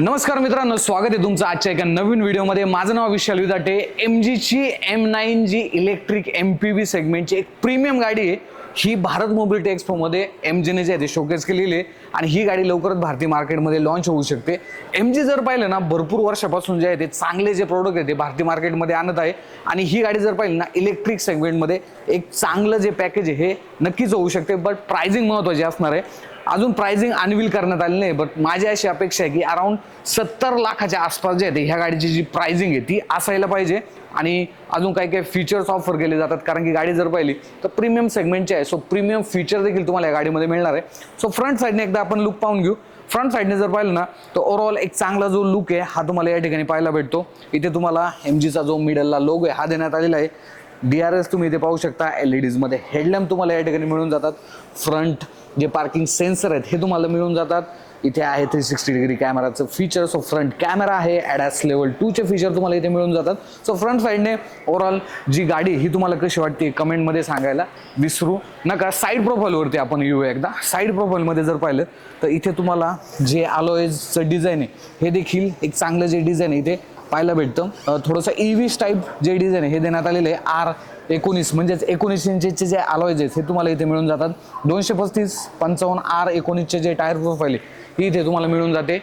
नमस्कार मित्रांनो स्वागत आहे तुमचं आजच्या एका नवीन व्हिडिओमध्ये. माझं नाव विशाल विदाटे. एम जीची एम नाईन जी इलेक्ट्रिक एम पी व्ही सेगमेंटची एक प्रीमियम गाडी आहे. ही भारत मोबिलिटी एक्सपोमध्ये एम जीने जे आहे ते शोकेस केलेली आहे. आणि ही गाडी लवकरच भारतीय मार्केटमध्ये लॉन्च होऊ शकते. एम जी जर पाहिलं ना भरपूर वर्षापासून जे आहे ते चांगले जे प्रोडक्ट आहे ते भारतीय मार्केटमध्ये आणत आहे. आणि ही गाडी जर पाहिली ना इलेक्ट्रिक सेगमेंटमध्ये एक चांगलं जे पॅकेज आहे हे नक्कीच होऊ शकते. बट प्रायझिंग महत्त्वाची असणार आहे. अजून प्राइसिंग अनविल करण्यात आली नाही बट माझी अशी अपेक्षा आहे की अराऊंड सत्तर लाखाच्या आसपास जे आहे ह्या गाडीची जी प्राइसिंग आहे ती असायला पाहिजे. आणि अजून काही काही फीचर्स ऑफर केले जातात कारण की गाडी जर पाहिली तर प्रीमियम सेगमेंटची आहे सो प्रीमियम फीचर देखील तुम्हाला या गाडीमध्ये मिळणार आहे. सो फ्रंट साईडने एकदा आपण लुक पाहून घेऊ. फ्रंट साईडने जर पाहिलं ना तर ओव्हरऑल एक चांगला जो लुक आहे हा तुम्हाला या ठिकाणी पाहायला भेटतो. इथे तुम्हाला एम जीचा जो मिडलला लोग आहे हा देण्यात आलेला आहे. डी आर एस तुम्ही इथे पाहू शकता एल ई डीजमध्ये हेडलॅम्प तुम्हाला या ठिकाणी मिळून जातात. फ्रंट जे पार्किंग सेन्सर आहेत हे तुम्हाला मिळून जातात. इथे आहे थ्री सिक्स्टी डिग्री कॅमेराचं फीचर सो फ्रंट कॅमेरा आहे ॲडॅस लेवल टूचे फीचर तुम्हाला इथे मिळून जातात. सो फ्रंट साईडने ओव्हरऑल जी गाडी ही तुम्हाला कशी वाटते कमेंटमध्ये सांगायला विसरू नका. साईड प्रोफाईलवरती आपण येऊ एकदा. साईड प्रोफाईलमध्ये जर पाहिलं तर इथे तुम्हाला जे अलोएजचं डिझाईन आहे हे देखील एक चांगलं जे डिझाईन आहे इथे पाहायला भेटतं. थोडंसं ई टाईप जे डिझाईन आहे हे देण्यात आलेलं आहे. आर एकोणीस म्हणजेच एकोणीस इंचचे जे अलॉयज आहेत हे तुम्हाला इथे मिळून जातात. दोनशे पस्तीस पंचावन्न आर एकोणीसचे जे टायर प्रोफाईल आहे ही इथे तुम्हाला मिळून जाते.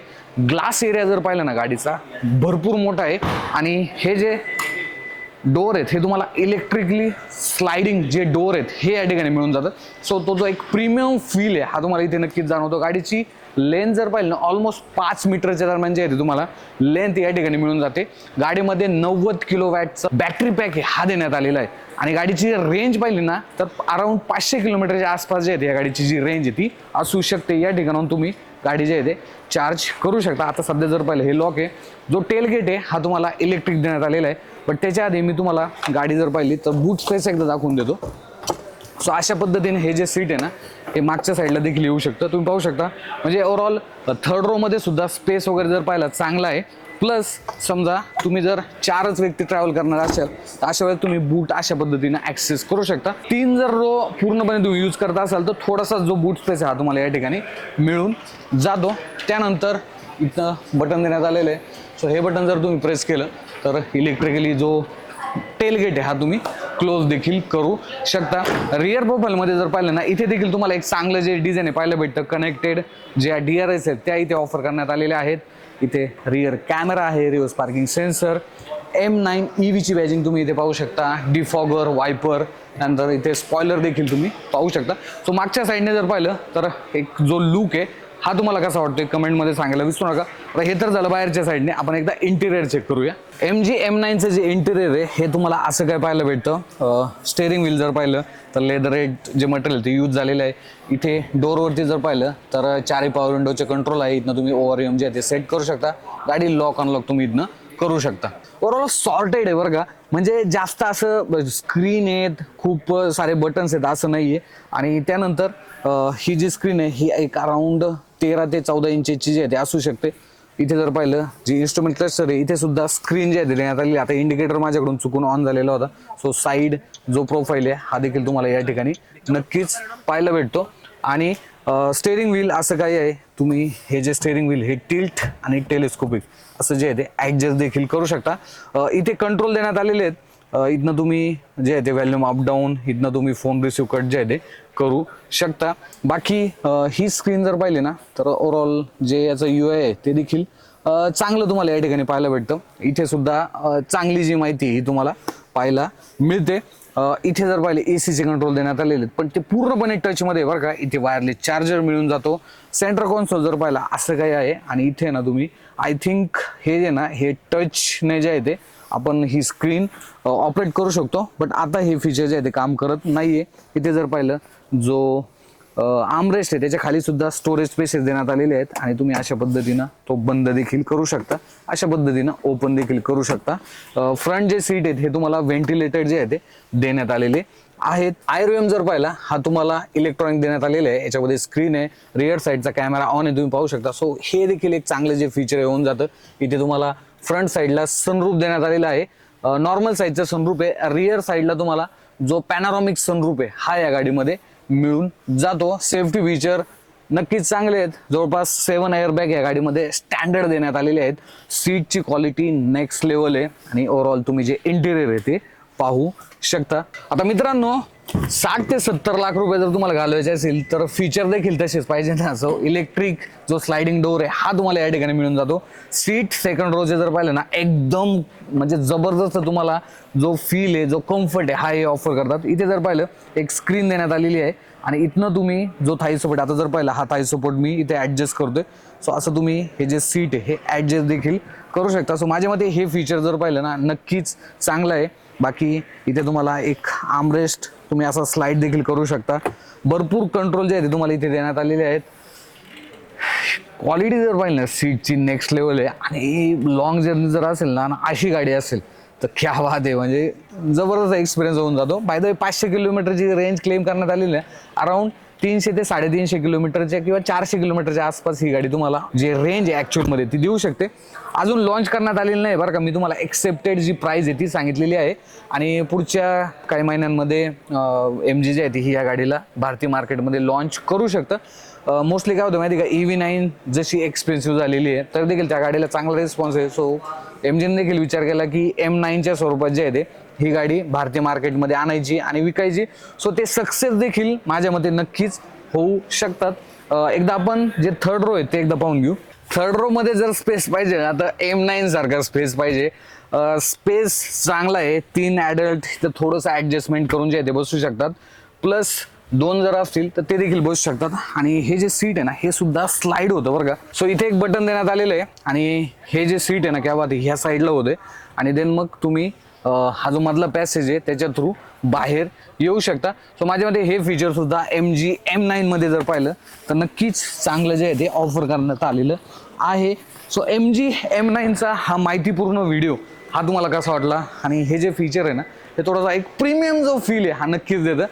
ग्लास एरिया जर पाहिलं ना गाडीचा भरपूर मोठा आहे. आणि हे जे डोअर आहेत. हे तुम्हाला इलेक्ट्रिकली स्लायडिंग जे डोअर आहेत हे या ठिकाणी मिळून जातं. सो तो जो एक प्रीमियम फील आहे हा तुम्हाला इथे नक्कीच जाणवतो. गाडीची लेंथ जर पाहिलं ना ऑलमोस्ट पाच मीटरच्या दरम्यान जे आहे तुम्हाला लेंथ या ठिकाणी मिळून जाते. गाडीमध्ये नव्वद किलो वॅटचा बॅटरी पॅक आहे हा देण्यात आलेला आहे. आणि गाडीची रेंज पाहिली ना तर अराउंड पाचशे किलोमीटरच्या आसपास जे आहे या गाडीची जी रेंज आहे ती असू शकते. या ठिकाणाहून तुम्ही गाडी जे आहे ते चार्ज करू शकता. आता सध्या जर पाहिलं हे लॉक आहे. जो टेल गेट आहे हा तुम्हाला इलेक्ट्रिक देण्यात आलेला आहे. पण त्याच्या आधी मी तुम्हाला गाडी जर पाहिली तर बूट स्पेस एकदा दाखवून देतो. सो अशा पद्धतीने हे जे सीट आहे ना हे मागच्या साईडला देखील येऊ शकतं. तुम्ही पाहू शकता. म्हणजे ओव्हरऑल थर्ड रोमध्ये सुद्धा स्पेस वगैरे जर पाहिला चांगला आहे. प्लस समजा तुम्ही जर चारच व्यक्ती ट्रॅव्हल करणार असाल तर अशा वेळेस तुम्ही बूट अशा पद्धतीने ॲक्सेस करू शकता. तीन जर रो पूर्णपणे तुम्ही यूज करत असाल तर थोडासा जो बूट स्पेस आहे हा तुम्हाला या ठिकाणी मिळून जातो. त्यानंतर इथं बटन देण्यात आलेलं आहे. सो हे बटन जर तुम्ही प्रेस केलं तर इलेक्ट्रिकली जो टेलगेट आहे हा तुम्ही क्लोज देखील करू शकता. रिअर प्रोफाईलमध्ये जर पाहिलं ना इथे देखील तुम्हाला एक चांगलं जे डिझाईन आहे पाहायला भेटतं. कनेक्टेड ज्या डी आर एस आहेत त्या इथे ऑफर करण्यात आलेल्या आहेत. इथे रिअर कॅमेरा आहे reverse parking sensor M nine E व्हीची badging तुम्ही इथे पाहू शकता. डिफॉगर वायपर त्यानंतर इथे स्पॉयलर देखील तुम्ही पाहू शकता. सो मागच्या साईडने जर पाहिलं तर एक जो लुक आहे हा तुम्हाला कसा वाटतोय? कमेंटमध्ये सांगायला विसरू नका. आता हे तर झालं बाहेरच्या साईडने. आपण एकदा इंटिरियर चेक करूया. एम जी एम नाईनचं जे इंटिरियर आहे हे तुम्हाला असं काय पाहायला भेटतं? स्टेअरिंग व्हील जर पाहिलं तर लेदर रेट जे मटेरियल ते यूज झालेलं आहे. इथे डोरवरती जर पाहिलं तर चारही पॉवर विंडोचे कंट्रोल आहे. इथनं तुम्ही ओवर एम जे आहे ते सेट करू शकता. गाडी लॉक अनलॉक तुम्ही इथनं करू शकता. ओव्हरऑल सॉर्टेड आहे बरं का. म्हणजे जास्त असं स्क्रीन आहेत खूप सारे बटन्स आहेत असं नाही आहे आणि त्यानंतर ही जी स्क्रीन आहे ही एक अराऊंड तेरा ते चौदा इंचची जी आहे ते असू शकते. इथे जर पाहिलं जी इन्स्ट्रुमेंट क्लस्टर आहे इथे सुद्धा स्क्रीन जे आहे देण्यात आलेली आता इंडिकेटर माझ्याकडून चुकून ऑन झालेला होता. सो साईड जो प्रोफाईल आहे हा देखील तुम्हाला या ठिकाणी नक्कीच पाहायला भेटतो. आणि स्टेअरिंग व्हील असं काही आहे तुम्ही हे जे स्टेअरिंग व्हील हे टिल्ट आणि टेलिस्कोपिक असं जे आहे ते ॲडजस्ट देखील करू शकता. इथे कंट्रोल देण्यात आलेले आहेत. इथनं तुम्ही जे आहे ते व्हॅल्यूम अप डाऊन इथनं तुम्ही फोन रिसिव्ह कट जे आहे ते करू शकता. बाकी ही स्क्रीन जर पाहिली ना तर ओव्हरऑल जे याचं यू आहे ते देखील चांगलं तुम्हाला या ठिकाणी पाहायला भेटतं. इथे सुद्धा चांगली जी माहिती ही तुम्हाला पाहायला मिळते. इथे जर पाहिले ए सीचे कंट्रोल देण्यात आलेले आहेत पण ते पूर्णपणे टचमध्ये बरं का. इथे वायरलेस चार्जर मिळून जातो. सेंटर कॉन्सोल जर पाहिला असं काही आहे. आणि इथे ना तुम्ही आय थिंक हे जे ना हे टचने जे आहे ते आपण ही स्क्रीन ऑपरेट करू शकतो बट आता हे फीचर जे आहे ते काम करत नाहीये. इथे जर पाहिलं जो आमरेस्ट आहे त्याच्याखाली सुद्धा स्टोरेज स्पेसेस देण्यात आलेले आहेत आणि तुम्ही अशा पद्धतीनं तो बंद देखील करू शकता. अशा पद्धतीनं ओपन देखील करू शकता. फ्रंट जे सीट आहेत हे तुम्हाला व्हेंटिलेटेड जे आहे ते देण्यात आलेले आहेत. आयरोएम जर पाहिला हा तुम्हाला इलेक्ट्रॉनिक देण्यात आलेला आहे. याच्यामध्ये स्क्रीन आहे रिअर साईडचा कॅमेरा ऑन आहे तुम्ही पाहू शकता. सो हे देखील एक चांगलं जे फीचर येऊन जातं. इथे तुम्हाला फ्रंट साईडला सनरूप देण्यात आलेला आहे. नॉर्मल साईजचं सनरूप आहे. रिअर साईडला तुम्हाला जो पॅनारॉमिक सनरूप आहे हा या गाडीमध्ये मिळून जातो. सेफ्टी फीचर नक्कीच चांगले आहेत. जवळपास सेवन एअरबॅग या गाडीमध्ये स्टँडर्ड देण्यात आलेले आहेत. सीटची क्वालिटी नेक्स्ट लेवल आहे. आणि ओव्हरऑल तुम्ही जे इंटिरियर आहे ते पाहू शकता. आता मित्रांनो साठ ते सत्तर लाख रुपये जर तुम्हाला घालवायचे असेल तर फीचर देखील तसेच पाहिजे ना. असं इलेक्ट्रिक जो स्लायडिंग डोर आहे हा तुम्हाला या ठिकाणी मिळून जातो. सीट सेकंड रोचे जर पाहिलं ना एकदम म्हणजे जबरदस्त तुम्हाला जो फील आहे जो कम्फर्ट आहे हा हे ऑफर करतात. इथे जर पाहिलं एक स्क्रीन देण्यात आलेली आहे. आणि इथनं तुम्ही जो थाई सपोर्ट आता जर पाहिलं हा थाई सपोर्ट मी इथे ॲडजस्ट करतोय. सो असं तुम्ही हे जे सीट आहे हे ॲडजस्ट देखील करू शकता. सो माझ्या मते हे फीचर जर पाहिलं ना नक्कीच चांगलं आहे. बाकी इथे तुम्हाला एक आमरेस्ट तुम्ही असा स्लाइड देखील करू शकता. भरपूर कंट्रोल जे आहे ते तुम्हाला इथे देण्यात आलेले आहेत. क्वालिटी जर पाहिली ना सीटची नेक्स्ट लेवल आहे. आणि लॉंग जर्नी जर असेल ना आणि अशी गाडी असेल तर क्या वाद आहे. म्हणजे जबरदस्त एक्सपिरियन्स होऊन जातो. बाय द वे पाचशे किलोमीटरची रेंज क्लेम करण्यात आलेली आहे. अराऊंड तीनशे ते साडेतीनशे किलोमीटरच्या किंवा चारशे किलोमीटरच्या आसपास ही गाडी तुम्हाला जे रेंज आहे ॲक्च्युअलमध्ये ती देऊ शकते. अजून लॉन्च करण्यात आलेली नाही बरं का. मी तुम्हाला एक्सेप्टेड जी प्राईज आहे ती सांगितलेली आहे. आणि पुढच्या काही महिन्यांमध्ये एम जी जी आहे ती ही या गाडीला भारतीय मार्केटमध्ये लॉन्च करू शकतं. मोस्टली काय होतं माहिती आहे का? ई व्ही नाईन जशी एक्सपेन्सिव्ह झालेली आहे तर देखील त्या गाडीला चांगला रिस्पॉन्स आहे. सो एम जीने देखील विचार केला की एम नाईनच्या स्वरूपात जे आहे ते ही गाडी भारतीय मार्केटमध्ये आणायची आणि विकायची. सो ते सक्सेस देखील माझ्या मते नक्कीच होऊ शकतात. एकदा आपण जे थर्ड रो आहे ते एकदा पाहून घेऊ. थर्ड रो मध्ये जर स्पेस पाहिजे ना तर एम नाईन सारखा स्पेस पाहिजे. स्पेस चांगला आहे. तीन ॲडल्ट तर थोडंसं ॲडजस्टमेंट करून जे आहे ते बसू शकतात. प्लस दोन जर असतील तर ते देखील बसू शकतात. आणि हे जे सीट आहे ना हे सुद्धा स्लाइड होतं बरं का. सो इथे एक बटन देण्यात आलेलं आहे. आणि हे जे सीट आहे ना क्या बात ह्या साईडला होते आणि देन मग तुम्ही हा जो मधला पॅसेज आहे त्याच्या थ्रू बाहेर येऊ शकता. सो माझ्यामध्ये हे फीचर सुद्धा एम जी एम नाईनमध्ये जर पाहिलं तर नक्कीच चांगलं जे आहे ते ऑफर करण्यात आलेलं आहे. सो एम जी एम नाईनचा हा माहितीपूर्ण व्हिडिओ हा तुम्हाला कसा वाटला? आणि हे जे फीचर आहे ना हे थोडासा एक प्रीमियम जो फील आहे हा नक्कीच देतं.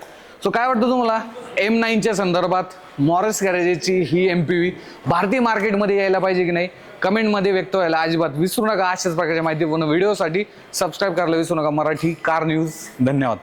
सो काय वाटतं तुम्हाला? एम नाईनच्या संदर्भात मॉरस गॅरेजेसची ही एम पी व्ही भारतीय मार्केटमध्ये यायला पाहिजे की नाही? कमेंटमध्ये व्यक्त व्हायला अजिबात विसरू नका अशाच प्रकारच्या माहितीपूर्ण व्हिडिओसाठी सबस्क्राईब करायला विसरू नका. मराठी कार न्यूज धन्यवाद.